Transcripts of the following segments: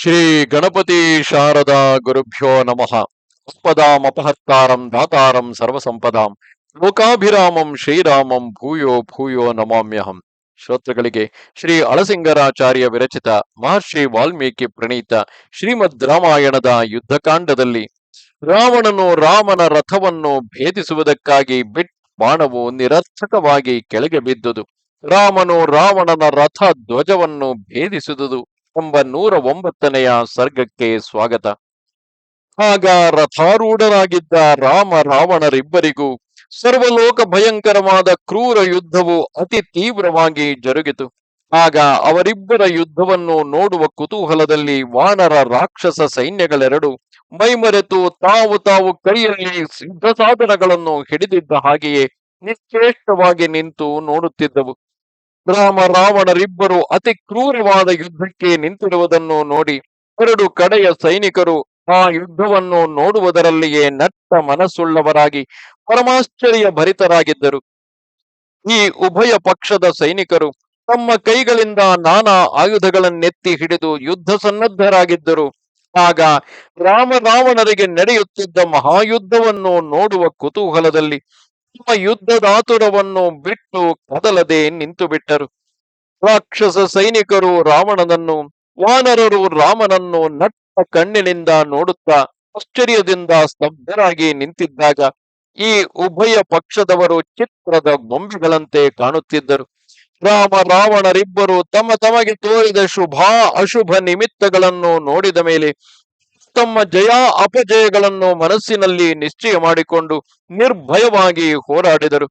ಶ್ರೀ ಗಣಪತಿ ಶಾರದಾ ಗುರುಭ್ಯೋ ನಮಃ. ಉತ್ಪದಾಂ ಅಪಹತ್ತಾರಂ ದಾತಾರಂ ಸರ್ವಸಂಪದಾಂ. ಲೋಕಾಭಿರಾಮಂ ಶ್ರೀರಾಮಂ ಭೂಯೋ ಭೂಯೋ ನಮಾಮ್ಯಹಂ. ಶ್ರೋತೃಗಳಿಗೆ ಶ್ರೀ ಅಳಸಿಂಗರಾಚಾರ್ಯ ವಿರಚಿತ ಮಹರ್ಷಿ ವಾಲ್ಮೀಕಿ ಪ್ರಣೀತ ಶ್ರೀಮದ್ ರಾಮಾಯಣದ ಯುದ್ಧಕಾಂಡದಲ್ಲಿ ರಾವಣನು ರಾಮನ ರಥವನ್ನು ಭೇದಿಸುವುದಕ್ಕಾಗಿ ಬಿಟ್ ಬಾಣವು ನಿರರ್ಥಕವಾಗಿ ಕೆಳಗೆ ಬಿದ್ದುದು. ರಾಮನು ರಾವಣನ ರಥ ಧ್ವಜವನ್ನು ಭೇದಿಸಿದುದು. ಎಂಬ ನೂರ ಒಂಬತ್ತನೆಯ ಸರ್ಗಕ್ಕೆ ಸ್ವಾಗತ. ಆಗ ರಥಾರೂಢರಾಗಿದ್ದ ರಾಮ ರಾವಣರಿಬ್ಬರಿಗೂ ಸರ್ವಲೋಕ ಭಯಂಕರವಾದ ಕ್ರೂರ ಯುದ್ಧವು ಅತಿ ತೀವ್ರವಾಗಿ ಜರುಗಿತು. ಆಗ ಅವರಿಬ್ಬರ ಯುದ್ಧವನ್ನು ನೋಡುವ ಕುತೂಹಲದಲ್ಲಿ ವಾನರ ರಾಕ್ಷಸ ಸೈನ್ಯಗಳೆರಡು ಮೈಮರೆತು ತಾವು ತಾವು ಕೈಯಲ್ಲಿ ಸಿದ್ಧ ಸಾಧನಗಳನ್ನು ಹಿಡಿದಿದ್ದ ಹಾಗೆಯೇ ನಿಶ್ಚೇಷ್ಟವಾಗಿ ನಿಂತು ನೋಡುತ್ತಿದ್ದವು. ರಾಮ ರಾವಣರಿಬ್ಬರು ಅತಿ ಕ್ರೂರವಾದ ಯುದ್ಧಕ್ಕೆ ನಿಂತಿರುವುದನ್ನು ನೋಡಿ ಎರಡು ಕಡೆಯ ಸೈನಿಕರು ಆ ಯುದ್ಧವನ್ನು ನೋಡುವುದರಲ್ಲಿಯೇ ನಟ್ಟ ಮನಸ್ಸುಳ್ಳವರಾಗಿ ಪರಮಾಶ್ಚರ್ಯ ಭರಿತರಾಗಿದ್ದರು ಈ ಉಭಯ ಪಕ್ಷದ ಸೈನಿಕರು ತಮ್ಮ ಕೈಗಳಿಂದ ನಾನಾ ಆಯುಧಗಳನ್ನೆತ್ತಿ ಹಿಡಿದು ಯುದ್ಧ ಸನ್ನದ್ಧರಾಗಿದ್ದರು. ಆಗ ರಾಮ ರಾವಣರಿಗೆ ನಡೆಯುತ್ತಿದ್ದ ಮಹಾಯುದ್ಧವನ್ನು ನೋಡುವ ಕುತೂಹಲದಲ್ಲಿ ತಮ್ಮ ಯುದ್ಧದಾತುರವನ್ನು ಬಿಟ್ಟು ಕದಲದೆ ನಿಂತು ಬಿಟ್ಟರು. ರಾಕ್ಷಸ ಸೈನಿಕರು ರಾವಣನನ್ನು, ವಾನರರು ರಾಮನನ್ನು ನಟ್ಟ ಕಣ್ಣಿನಿಂದ ನೋಡುತ್ತಾ ಆಶ್ಚರ್ಯದಿಂದ ಸ್ತಬ್ಧರಾಗಿ ನಿಂತಿದ್ದಾಗ ಈ ಉಭಯ ಪಕ್ಷದವರು ಚಿತ್ರದ ಗೊಂಬೆಗಳಂತೆ ಕಾಣುತ್ತಿದ್ದರು. ರಾಮ ರಾವಣರಿಬ್ಬರು ತಮ್ಮ ತಮಗೆ ತೋರಿದ ಶುಭ ಅಶುಭ ನಿಮಿತ್ತಗಳನ್ನು ನೋಡಿದ ಮೇಲೆ ತಮ್ಮ ಜಯ ಅಪಜಯಗಳನ್ನು ಮನಸ್ಸಿನಲ್ಲಿ ನಿಶ್ಚಯ ಮಾಡಿಕೊಂಡು ನಿರ್ಭಯವಾಗಿ ಹೋರಾಡಿದರು.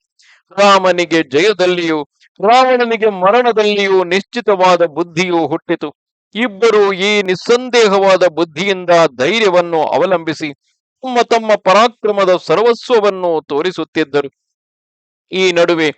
ರಾಮನಿಗೆ ಜಯದಲ್ಲಿಯೂ, ರಾವಣನಿಗೆ ಮರಣದಲ್ಲಿಯೂ ನಿಶ್ಚಿತವಾದ ಬುದ್ಧಿಯೂ ಹುಟ್ಟಿತು. ಇಬ್ಬರು ಈ ನಿಸ್ಸಂದೇಹವಾದ ಬುದ್ಧಿಯಿಂದ ಧೈರ್ಯವನ್ನು ಅವಲಂಬಿಸಿ ತಮ್ಮ ತಮ್ಮ ಪರಾಕ್ರಮದ ಸರ್ವಸ್ವವನ್ನು ತೋರಿಸುತ್ತಿದ್ದರು. ಈ ನಡುವೆ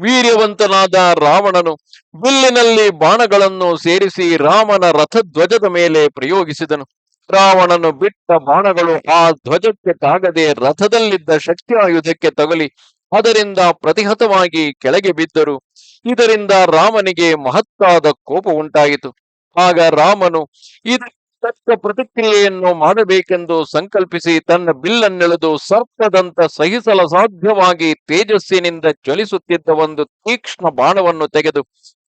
ವೀರ್ಯವಂತನಾದ ರಾವಣನು ಬಿಲ್ಲಿನಲ್ಲಿ ಬಾಣಗಳನ್ನು ಸೇರಿಸಿ ರಾಮನ ರಥಧ್ವಜದ ಮೇಲೆ ಪ್ರಯೋಗಿಸಿದನು. ರಾವಣನು ಬಿಟ್ಟ ಬಾಣಗಳು ಆ ಧ್ವಜಕ್ಕೆ ತಾಗದೆ ರಥದಲ್ಲಿದ್ದ ಶಕ್ತಿ ಆಯುಧಕ್ಕೆ ತಗಲಿ ಅದರಿಂದ ಪ್ರತಿಹತವಾಗಿ ಕೆಳಗೆ ಬಿದ್ದರು. ಇದರಿಂದ ರಾಮನಿಗೆ ಮಹತ್ತಾದ ಕೋಪ ಉಂಟಾಯಿತು. ಆಗ ರಾಮನು, ಇದಕ್ಕೆ ತಕ್ಕ ಪ್ರತಿಕ್ರಿಯೆಯನ್ನು ಮಾಡಬೇಕೆಂದು ಸಂಕಲ್ಪಿಸಿ ತನ್ನ ಬಿಲ್ಲನ್ನೆಳೆದು ಸರ್ಪದಂತ ಸಹಿಸಲ ಸಾಧ್ಯವಾಗಿ ತೇಜಸ್ಸಿನಿಂದ ಜ್ವಲಿಸುತ್ತಿದ್ದ ಒಂದು ತೀಕ್ಷ್ಣ ಬಾಣವನ್ನು ತೆಗೆದು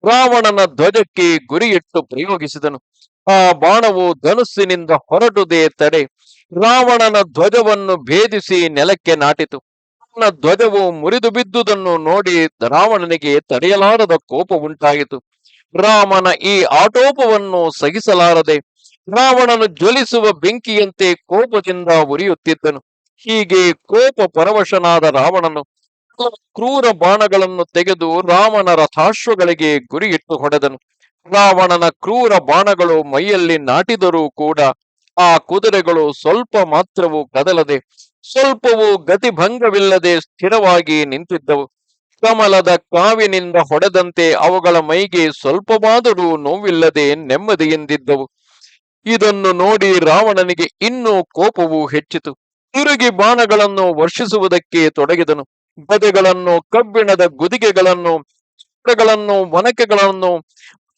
ರಾವಣನ ಧ್ವಜಕ್ಕೆ ಗುರಿಯಿಟ್ಟು ಪ್ರಯೋಗಿಸಿದನು. ಆ ಬಾಣವು ಧನುಸ್ಸಿನಿಂದ ಹೊರಟುದೇ ತಡೆ. ರಾವಣನ ಧ್ವಜವನ್ನು ಭೇದಿಸಿ ನೆಲಕ್ಕೆ ನಾಟಿತು. ತನ್ನ ಧ್ವಜವು ಮುರಿದು ಬಿದ್ದುದನ್ನು ನೋಡಿ ರಾವಣನಿಗೆ ತಡೆಯಲಾರದ ಕೋಪ ಉಂಟಾಯಿತು ರಾಮನ ಈ ಆಟೋಪವನ್ನು ಸಹಿಸಲಾರದೆ ರಾವಣನು ಜ್ವಲಿಸುವ ಬೆಂಕಿಯಂತೆ ಕೋಪದಿಂದ ಉರಿಯುತ್ತಿದ್ದನು. ಹೀಗೆ ಕೋಪ ಪರವಶನಾದ ರಾವಣನು ಕ್ರೂರ ಬಾಣಗಳನ್ನು ತೆಗೆದು ರಾಮನ ರಥಾಶ್ವಗಳಿಗೆ ಗುರಿಯಿಟ್ಟು ಹೊಡೆದನು. ರಾವಣನ ಕ್ರೂರ ಬಾಣಗಳು ಮೈಯಲ್ಲಿ ನಾಟಿದರೂ ಕೂಡ ಆ ಕುದುರೆಗಳು ಸ್ವಲ್ಪ ಮಾತ್ರವೂ ಕದಲದೆ ಸ್ವಲ್ಪವೂ ಗತಿಭಂಗವಿಲ್ಲದೆ ಸ್ಥಿರವಾಗಿ ನಿಂತಿದ್ದವು. ಕಮಲದ ಕಾವಿನಿಂದ ಹೊಡೆದಂತೆ ಅವುಗಳ ಮೈಗೆ ಸ್ವಲ್ಪವಾದರೂ ನೋವಿಲ್ಲದೆ ನೆಮ್ಮದಿಯಿಂದಿದ್ದವು. ಇದನ್ನು ನೋಡಿ ರಾವಣನಿಗೆ ಇನ್ನೂ ಕೋಪವು ಹೆಚ್ಚಿತು. ತಿರುಗಿ ಬಾಣಗಳನ್ನು ವರ್ಷಿಸುವುದಕ್ಕೆ ತೊಡಗಿದನು. ಗದೆಗಳನ್ನು, ಕಬ್ಬಿಣದ ಗುದಿಗೆಗಳನ್ನು ಚಿತ್ರಗಳನ್ನು ಒನಕೆಗಳನ್ನು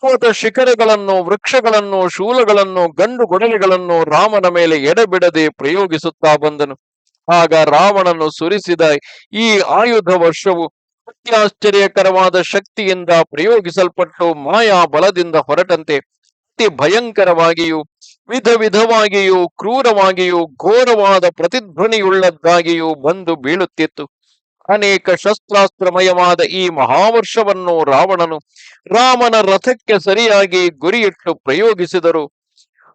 ಪರ್ವತ ಶಿಖರಗಳನ್ನು, ವೃಕ್ಷಗಳನ್ನು, ಶೂಲಗಳನ್ನು, ಗಂಡು ಗೊಡಲೆಗಳನ್ನು ರಾಮನ ಮೇಲೆ ಎಡೆಬಿಡದೆ ಪ್ರಯೋಗಿಸುತ್ತಾ ಬಂದನು. ಆಗ ರಾವಣನು ಸುರಿಸಿದ ಈ ಆಯುಧ ವರ್ಷವು ಅತ್ಯಾಶ್ಚರ್ಯಕರವಾದ ಶಕ್ತಿಯಿಂದ ಪ್ರಯೋಗಿಸಲ್ಪಟ್ಟು ಮಾಯಾ ಬಲದಿಂದ ಹೊರಟಂತೆ. ಅತಿ ಭಯಂಕರವಾಗಿಯೂ, ವಿಧ ವಿಧವಾಗಿಯೂ, ಕ್ರೂರವಾಗಿಯೂ, ಘೋರವಾದ ಪ್ರತಿಧ್ವನಿಯುಳ್ಳದ್ದಾಗಿಯೂ ಬಂದು ಬೀಳುತ್ತಿತ್ತು. ಅನೇಕ ಶಸ್ತ್ರಾಸ್ತ್ರಮಯವಾದ ಈ ಮಹಾವರ್ಷವನ್ನು ರಾವಣನು ರಾಮನ ರಥಕ್ಕೆ ಸರಿಯಾಗಿ ಗುರಿಯಿಟ್ಟು ಪ್ರಯೋಗಿಸಿದರು.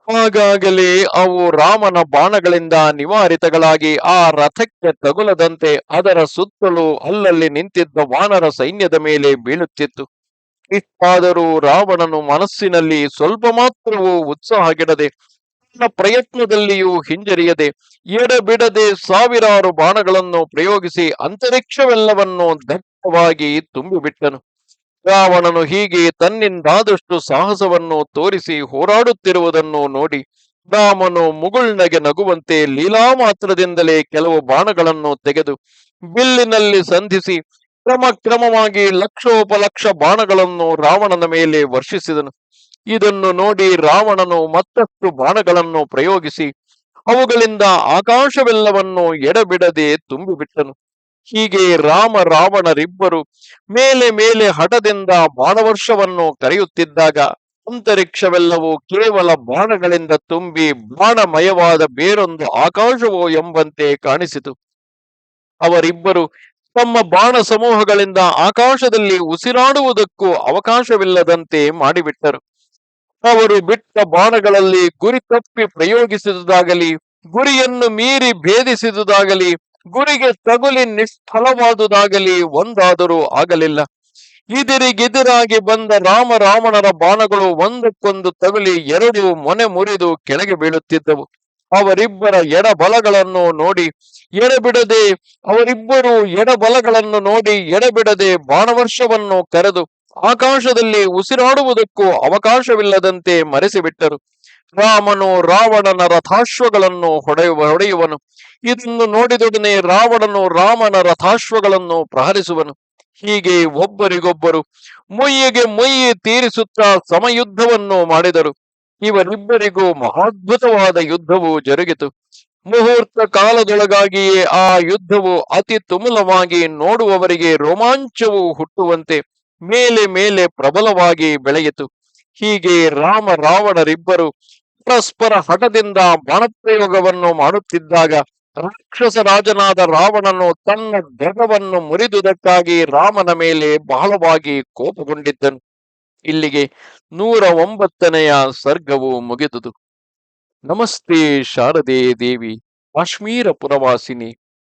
ಆಗಾಗಲೇ ಅವು ರಾಮನ ಬಾಣಗಳಿಂದ ನಿವಾರಿತಗಳಾಗಿ ಆ ರಥಕ್ಕೆ ತಗುಲದಂತೆ ಅದರ ಸುತ್ತಲೂ ಅಲ್ಲಲ್ಲಿ ನಿಂತಿದ್ದ ವಾನರ ಸೈನ್ಯದ ಮೇಲೆ ಬೀಳುತ್ತಿತ್ತು. ಇಷ್ಟಾದರೂ ರಾವಣನು ಮನಸ್ಸಿನಲ್ಲಿ ಸ್ವಲ್ಪ ಮಾತ್ರವೂ ಉತ್ಸಾಹಗಿಡದೆ ತನ್ನ ಪ್ರಯತ್ನದಲ್ಲಿಯೂ ಹಿಂಜರಿಯದೆ ಎಡಬಿಡದೆ ಸಾವಿರಾರು ಬಾಣಗಳನ್ನು ಪ್ರಯೋಗಿಸಿ ಅಂತರಿಕ್ಷವೆಲ್ಲವನ್ನು ದಟ್ಟವಾಗಿ ತುಂಬಿಬಿಟ್ಟನು. ರಾವಣನು ಹೀಗೆ ತನ್ನಿಂದಾದಷ್ಟು ಸಾಹಸವನ್ನು ತೋರಿಸಿ ಹೋರಾಡುತ್ತಿರುವುದನ್ನು ನೋಡಿ ರಾಮನು ಮುಗುಳ್ನಗೆ ನಗುವಂತೆ ಲೀಲಾ ಮಾತ್ರದಿಂದಲೇ ಕೆಲವು ಬಾಣಗಳನ್ನು ತೆಗೆದು ಬಿಲ್ಲಿನಲ್ಲಿ ಸಂಧಿಸಿ ಕ್ರಮ ಕ್ರಮವಾಗಿ ಲಕ್ಷೋಪಲಕ್ಷ ಬಾಣಗಳನ್ನು ರಾವಣನ ಮೇಲೆ ವರ್ಷಿಸಿದನು. ಇದನ್ನು ನೋಡಿ ರಾವಣನು ಮತ್ತಷ್ಟು ಬಾಣಗಳನ್ನು ಪ್ರಯೋಗಿಸಿ ಅವುಗಳಿಂದ ಆಕಾಶವೆಲ್ಲವನ್ನು ಎಡಬಿಡದೆ ತುಂಬಿಬಿಟ್ಟನು. ಹೀಗೆ ರಾಮ ರಾವಣರಿಬ್ಬರು ಮೇಲೆ ಮೇಲೆ ಹಠದಿಂದ ಬಾಣವರ್ಷವನ್ನು ಕರೆಯುತ್ತಿದ್ದಾಗ ಅಂತರಿಕ್ಷವೆಲ್ಲವೂ ಕೇವಲ ಬಾಣಗಳಿಂದ ತುಂಬಿ ಬಾಣಮಯವಾದ ಬೇರೊಂದು ಆಕಾಶವೋ ಎಂಬಂತೆ ಕಾಣಿಸಿತು. ಅವರಿಬ್ಬರು ತಮ್ಮ ಬಾಣ ಸಮೂಹಗಳಿಂದ ಆಕಾಶದಲ್ಲಿ ಉಸಿರಾಡುವುದಕ್ಕೂ ಅವಕಾಶವಿಲ್ಲದಂತೆ ಮಾಡಿಬಿಟ್ಟರು. ಅವರು ಬಿಟ್ಟ ಬಾಣಗಳಲ್ಲಿ ಗುರಿ ತಪ್ಪಿ ಪ್ರಯೋಗಿಸಿದುದಾಗಲಿ, ಗುರಿಯನ್ನು ಮೀರಿ ಭೇದಿಸಿದುದಾಗಲಿ, ಗುರಿಗೆ ತಗುಲಿ ನಿಷ್ಫಲವಾದುದಾಗಲಿ ಒಂದಾದರೂ ಆಗಲಿಲ್ಲ. ಇದಿರಿಗೆದಿರಾಗಿ ಬಂದ ರಾಮ ರಾವಣರ ಬಾಣಗಳು ಒಂದಕ್ಕೊಂದು ತಗುಲಿ ಎರಡು ಮೊನೆ ಮುರಿದು ಕೆಳಗೆ ಬೀಳುತ್ತಿದ್ದವು. ಅವರಿಬ್ಬರ ಎಡಬಲಗಳನ್ನು ನೋಡಿ ಎಡಬಿಡದೆ, ಅವರಿಬ್ಬರು ಎಡಬಲಗಳನ್ನು ನೋಡಿ ಎಡಬಿಡದೆ ಬಾಣವರ್ಷವನ್ನು ಕರೆದು ಆಕಾಶದಲ್ಲಿ ಉಸಿರಾಡುವುದಕ್ಕೂ ಅವಕಾಶವಿಲ್ಲದಂತೆ ಮರೆಸಿಬಿಟ್ಟರು. ರಾಮನು ರಾವಣನ ರಥಾಶ್ವಗಳನ್ನು ಹೊಡೆಯುವ ಹೊಡೆಯುವನು. ಇದನ್ನು ನೋಡಿದೊಡನೆ ರಾವಣನು ರಾಮನ ರಥಾಶ್ವಗಳನ್ನು ಪ್ರಹರಿಸುವನು. ಹೀಗೆ ಒಬ್ಬರಿಗೊಬ್ಬರು ಮೊಯ್ಯಿಗೆ ಮೊಯ್ಯಿ ತೀರಿಸುತ್ತಾ ಸಮಯುದ್ಧವನ್ನು ಮಾಡಿದರು. ಇವರಿಬ್ಬರಿಗೂ ಮಹಾದ್ಭುತವಾದ ಯುದ್ಧವು ಜರುಗಿತು. ಮುಹೂರ್ತ ಕಾಲದೊಳಗಾಗಿಯೇ ಆ ಯುದ್ಧವು ಅತಿ ತುಮುಲವಾಗಿ ನೋಡುವವರಿಗೆ ರೋಮಾಂಚವು ಹುಟ್ಟುವಂತೆ. ಮೇಲೆ ಮೇಲೆ ಪ್ರಬಲವಾಗಿ ಬೆಳೆಯಿತು. ಹೀಗೆ ರಾಮ ರಾವಣರಿಬ್ಬರು ಪರಸ್ಪರ ಹಠದಿಂದ ಬಾಣಪ್ರಯೋಗವನ್ನು ಮಾಡುತ್ತಿದ್ದಾಗ ರಾಕ್ಷಸ ರಾಜನಾದ ರಾವಣನು ತನ್ನ ಧ್ವಜವನ್ನು ಮುರಿದುದಕ್ಕಾಗಿ ರಾಮನ ಮೇಲೆ ಬಹಳವಾಗಿ ಕೋಪಗೊಂಡಿದ್ದನು. ಇಲ್ಲಿಗೆ ನೂರ ಒಂಬತ್ತನೆಯ ಸರ್ಗವು ಮುಗಿದುದು. ನಮಸ್ತೆ ಶಾರದೆ ದೇವಿ, ಕಾಶ್ಮೀರ ಪುರವಾಸಿನಿ,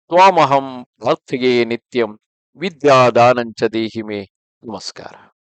ತ್ವಾಮಹಂ ಪ್ರಾರ್ಥಿಗೆ ನಿತ್ಯಂ, ವಿದ್ಯಾದಾನಂಚ ದೇಹಿಮೆ. Nossa, cara.